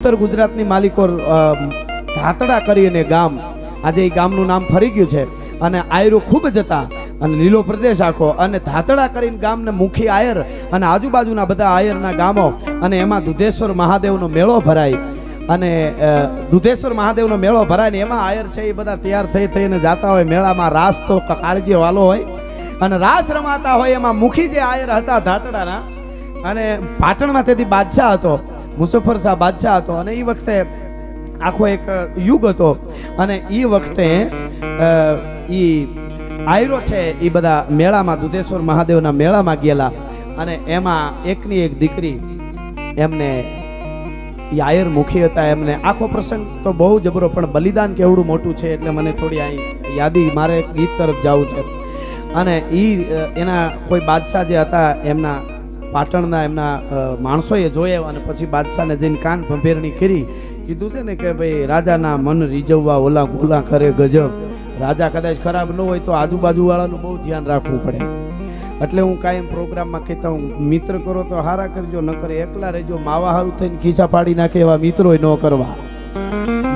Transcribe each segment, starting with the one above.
ઉત્તર ગુજરાતની માલિકો ધાતડા કરીને ગામ, આજે એ ગામનું નામ ફરી ગયું છે. અને આયરો ખૂબ જ હતા અને લીલો પ્રદેશ આખો. અને ધાતડા કરીને ગામને મુખી આયર અને આજુબાજુના બધા આયરના ગામો અને એમાં દુધેશ્વર મહાદેવનો મેળો ભરાય. અને દુધેશ્વર મહાદેવનો મેળો ભરાય ને એમાં આયર છે એ બધા તૈયાર થઈ થઈને જાતા હોય. મેળામાં રાસ તો કાળજી વાલો હોય. અને રાસ રમાતા હોય એમાં મુખી જે આયર હતા ધાતડાના, અને પાટણમાં તેથી બાદશાહ હતો. મુસફર શાહ બાદશાહ હતો અને એ વખતે આખો એક યુગ હતો. અને એ વખતે એ આયરો છે એ બધા મેળામાં, દુધેશ્વર મહાદેવના મેળામાં ગયેલા. અને એમાં એકની એક દીકરી એમને આયર મુખી હતા. એમને આખો પ્રસંગ તો બહુ જબરો પણ બલિદાન કેવડું મોટું છે એટલે મને થોડી અહીં યાદી, મારે ગીત તરફ જવું છે. અને એ એના કોઈ બાદશાહ જે હતા, એમના પાટણના એમના માણસોએ જોયા અને પછી બાદશાહને જઈને કાન ભંભેરણી કરી. કીધું છે ને કે ભાઈ, રાજાના મન રીઝવવા, ઓલા ગોલા કરે ગજબ. રાજા કદાચ ખરાબ ન હોય તો આજુબાજુવાળાનું બહુ ધ્યાન રાખવું પડે. એટલે હું કાયમ પ્રોગ્રામમાં કહેતા હું, મિત્ર કરો તો હારા કરજો ન કરે એકલા રહેજો, માવા હારું થઈને ખીસા પાડી નાખે એવા મિત્રો ન કરવા.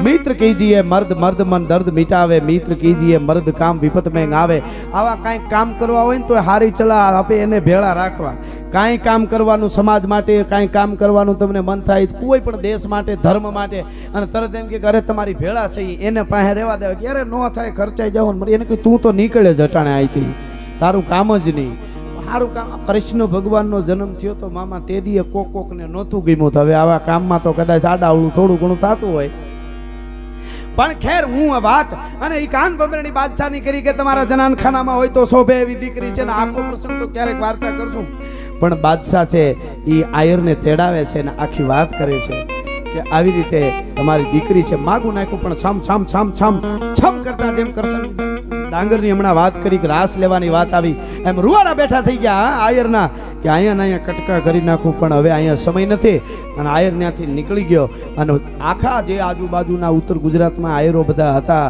મિત્ર કીજીએ મર્દ મર્દ મન દર્દ મિટાવે, મિત્ર કીજીએ મર્દ કામ વિપત મેં આવે. આવા કાંઈક કામ કરવા હોય ને તો હારી ચલા, આપે એને ભેળા રાખવા. કાંઈ કામ કરવાનું સમાજ માટે, કાંઈ કામ કરવાનું તમને મન થાય કોઈ પણ દેશ માટે, ધર્મ માટે, અને તરત એમ કે અરે તમારી ભેળા છે, એને પાસે રહેવા દેવા કે અરે ન થાય, ખર્ચાઈ જવું એને કહ્યું તું તો નીકળે જટાણે અહીંથી તારું કામ જ નહીં. સારું કામ. કૃષ્ણ ભગવાનનો જન્મ થયો તો મામા તે દીએ કોક કોકને નહોતું ગમ્યું. હવે આવા કામમાં તો કદાચ આડાવડું થોડું ઘણું થતું હોય. પણ ખેર, હું વાત અને એ કાન ભમરણી બાદશાહની કરી કે તમારા જનાનખાનામાં હોય તો શોભે એવી દીકરી છે ને આખો પ્રસંગ તો ક્યારેક વાર્તા કરશું. પણ બાદશાહ છે એ આયરને તેડાવે છે ને આખી વાત કરે છે કે આવી રીતે તમારી દીકરી છે, માગું નાખ્યું પણ છમ છમ છમ છમ છમ કરતા જેમ કરશન ડાંગરની હમણાં વાત કરી કે રાસ લેવાની વાત આવી. એમ રૂવાડા બેઠા થઈ ગયા આયરના, કે અહીંયા ને અહીંયા કટકા કરી નાખું, પણ હવે અહીંયા સમય નથી. અને આયર ત્યાંથી નીકળી ગયો. અને આખા જે આજુબાજુના ઉત્તર ગુજરાતમાં આયરો બધા હતા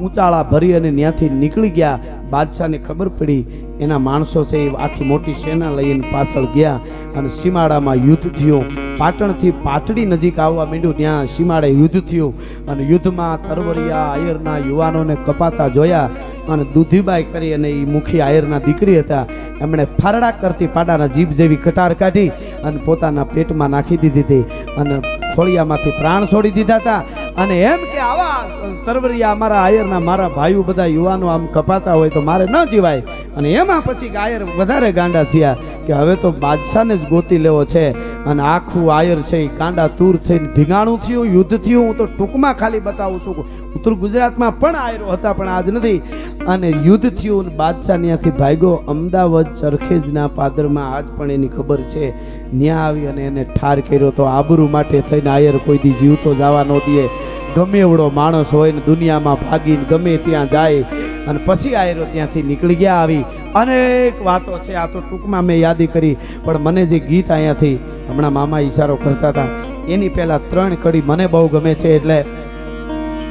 ઊંચાળા ભરી અને ત્યાંથી નીકળી ગયા. બાદશાહને ખબર પડી, એના માણસો છે, એ આખી મોટી સેના લઈને પાછળ ગયા અને સીમાડામાં યુદ્ધ થયું. પાટણથી પાટડી નજીક આવવા માંડ્યું, ત્યાં સીમાડે યુદ્ધ થયું અને યુદ્ધમાં તરવરિયા આયરના યુવાનોને કપાતા જોયા અને દૂધીબાઈ કરી અને એ મુખી આયરના દીકરી હતા. એમણે ફારડા કરતી પાડાના જીભ જેવી કટાર કાઢી અને પોતાના પેટમાં નાખી દીધી હતી અને ફળિયામાંથી પ્રાણ છોડી દીધા હતા. અને એમ કે આવા સરવરિયા અમારા આયરના મારા ભાઈઓ બધા યુવાનો આમ કપાતા હોય તો મારે ન જીવાય. અને એમાં પછી આયર વધારે ગાંડા થયા કે હવે તો બાદશાહને જ ગોતી લેવો છે. અને આખું આયર છે એ કાંડા તૂર થઈને ધીંગાણું થયું, યુદ્ધ થયું. હું તો ટૂંકમાં ખાલી બતાવું છું ઉત્તર ગુજરાતમાં પણ આયરો હતા, પણ આજ નથી. અને યુદ્ધ થયું બાદશાહ ત્યાંથી ભાગ્યો. અમદાવાદ ચરખેજના પાદરમાં આજ પણ એની ખબર છે. ન્યા આવી અને એને ઠાર કર્યો તો આબરૂ માટે થઈને આયર કોઈ દી જીવતો જવા ન દે. ગમે એવડો માણસ હોય ને દુનિયામાં ભાગીને ગમે ત્યાં જાય અને પછી આયરો ત્યાંથી નીકળી ગયા આવી. અનેક વાતો છે, આ તો ટૂંકમાં મેં યાદી કરી, પણ મને જે ગીત અહીંયાથી હમણાં મામા ઈશારો કરતા હતા, એની પહેલાં ત્રણ કડી મને બહુ ગમે છે એટલે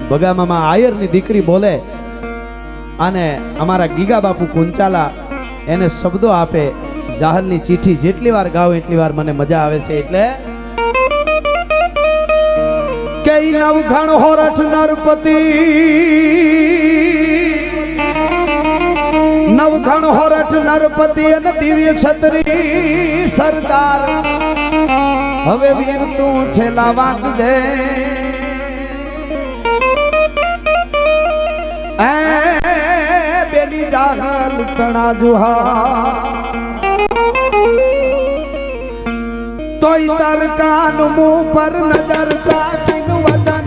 બગામામાં આયરની દીકરી બોલે અને અમારા ગીગા બાપુ કુંચાલા એને શબ્દો આપે, જાહલની ચીઠી જેટલી વાર ગાઉં એટલી વાર મને મજા આવે છે. એટલે કે ઈ નવઘણ હોરઠ નરપતિ નવઘણ હોરઠ નરપતિ અને દિવ્ય છત્રી સરદાર. હવે વીર તું છેલ્લા વાંચજે બેલી જાહલ તણા જુહા તોય તર કાન મું પર નજર તાકીન वचन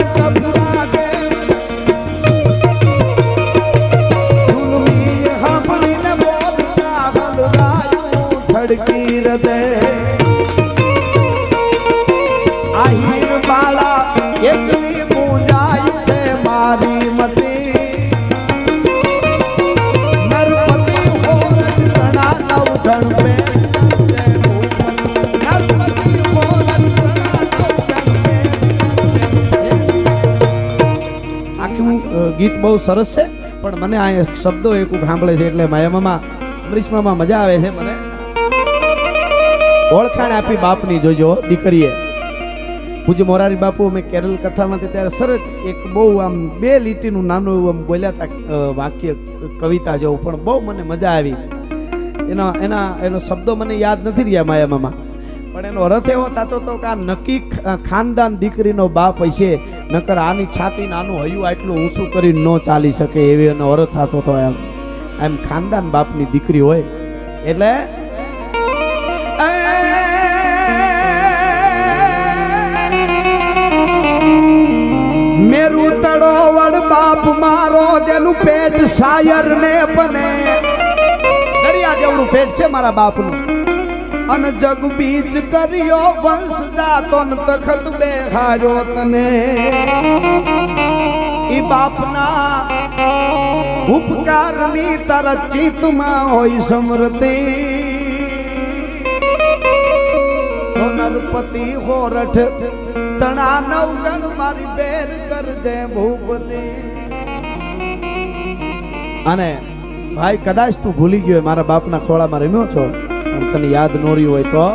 બહુ સરસ છે. પણ મને આ શબ્દો એક સાંભળે છે એટલે માયા મામા અમરીશ મજા આવે છે મને. ઓળખાણ આપી બાપની, જોજો, દીકરીએ. પૂજ્ય મોરારી બાપુ અમે કેરલ કથામાંથી ત્યારે સરસ એક બહુ આમ બે લીટીનું નાનું એવું આમ બોલ્યા હતા વાક્ય, કવિતા જેવું, પણ બહુ મને મજા આવી. એના એના, એનો શબ્દો મને યાદ નથી રહ્યા માયા મામા પણ એનો અર્થ એવો થતો હતો કે આ નક્કી ખાનદાન દીકરીનો બાપ હશે. નકર આની છાતી નાનું હયું, આટલું ઊંચું કરીને ન ચાલી શકે એવી એનો અર્થ થતો હતો એમ. એમ ખાનદાન બાપની દીકરી હોય, એટલે મેરું તળોવડ બાપ મારો, જેનું પેટ સાયર ને બને. દરિયા જેવડું પેટ છે મારા બાપનું. અન જગ બીજ કર્યો વંશ જાતો ન તખત બેહાર્યો તને. ઈ બાપના ઉપકારની તારા ચિત્તમાં હોય સમૃતિ નરપતિ હોરઠ તણા નવ ગણ મારી બેર કરજે ભૂપતિ. અને ભાઈ કદાચ તું ભૂલી ગયો મારા બાપના ખોળામાં રમ્યો છો તને યાદ ન હોય તો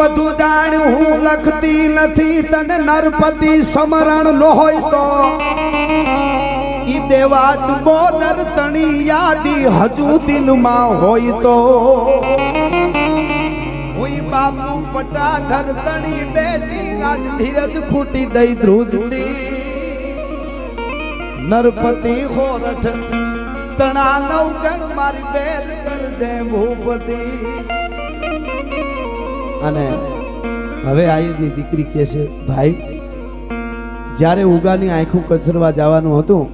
વધુ જાણ હું લખતી નથી, તને નરપતિ સમરણ નો હોય તો. ઈ દેવાત બોદર તણી યાદી હજુ દિલમાં હોય તો. હુઈ બાપુ પટાધર તણી બેટી આજ ધીરજ ખૂટી દઈ ધ્રુજતી. નરપતિ હોરઠ તણા નવ ગણ મારી બેર કરજે ભૂપતિ. અને હવે આયરની દીકરી કહે છે, ભાઈ, જ્યારે ઉગાની આંખું કચરવા જવાનું હતું,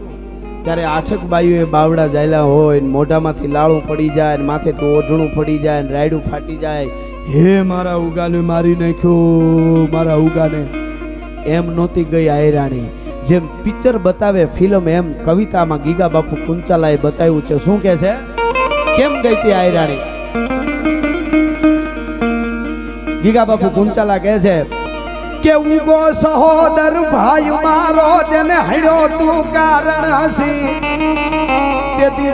ત્યારે આઠક બાઈઓએ બાવડા જાયલા હોય ને મોઢામાંથી લાળું પડી જાય ને માથેથી ઓઢણું પડી જાય ને રાયડું ફાટી જાય. હે મારા ઉગાને મારી નાખ્યો, મારા ઉગાને. એમ નહોતી ગઈ આયરાણી જેમ પિક્ચર બતાવે, ફિલ્મ એમ કવિતામાં ગીગા બાપુ કુંચાલાએ બતાવ્યું છે. શું કે છે? કેમ ગઈ તે આયરાણી ગીગા બાપુ ગુંચાલા કહે છે, કે ઉગો સહોદર ભાઈ મારો જેને હણ્યો તું કારણ હસી. તેથી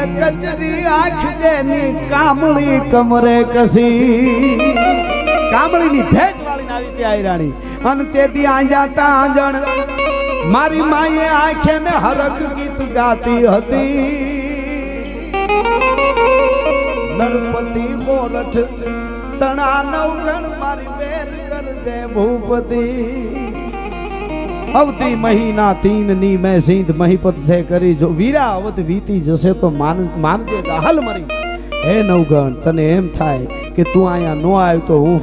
એ કચરી આંખ જેની કામળી કમરે કસી. કામળીની ભેટ વાળીને આવી ત્યાં આયરાણી. અને તેથી આંજા તાંજણ મારી માએ આંખે ને હરખ ગીત ગાતી હતી. નરપતિ હોરઠ તણા નવ ગણ મારી બેર કરજે ભૂપતિ. અવતી મહિના તીનની મેં સિંધ મહીપત સે કરી. જો વીરા અવત વીતી જશે તો માન માનજે હાલ મરી. હે નવગણ, તને એમ થાય કે તું અહીંયા નો આવ્યો તો હું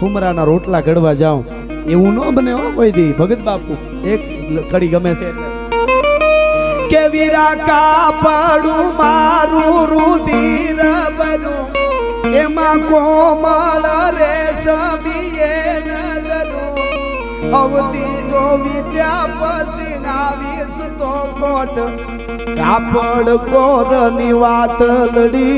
સુમરાના રોટલા ઘડવા જાઉં. એવું ન બને હો કોઈ દી. ભગત બાપુ, એક કડી ગમે છે કે વીરા કાપડું મારું રુધિર બનું. એમાં કોમળ રે સમીએ નદનું અવતી જો વિદ્યા પછી નાવીશ તો કોટ કાપડ કોરની વાત લડી.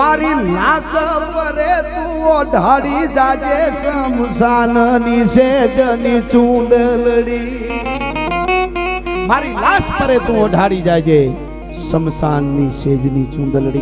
મારી લાશ પરે તું ઓઢાડી જાજે સમસાનની સેજની ચૂંદલડી મારી લાશ પરે તું ઓઢાડી જાજે. શમશાનની સેજની ચૂંદલડી.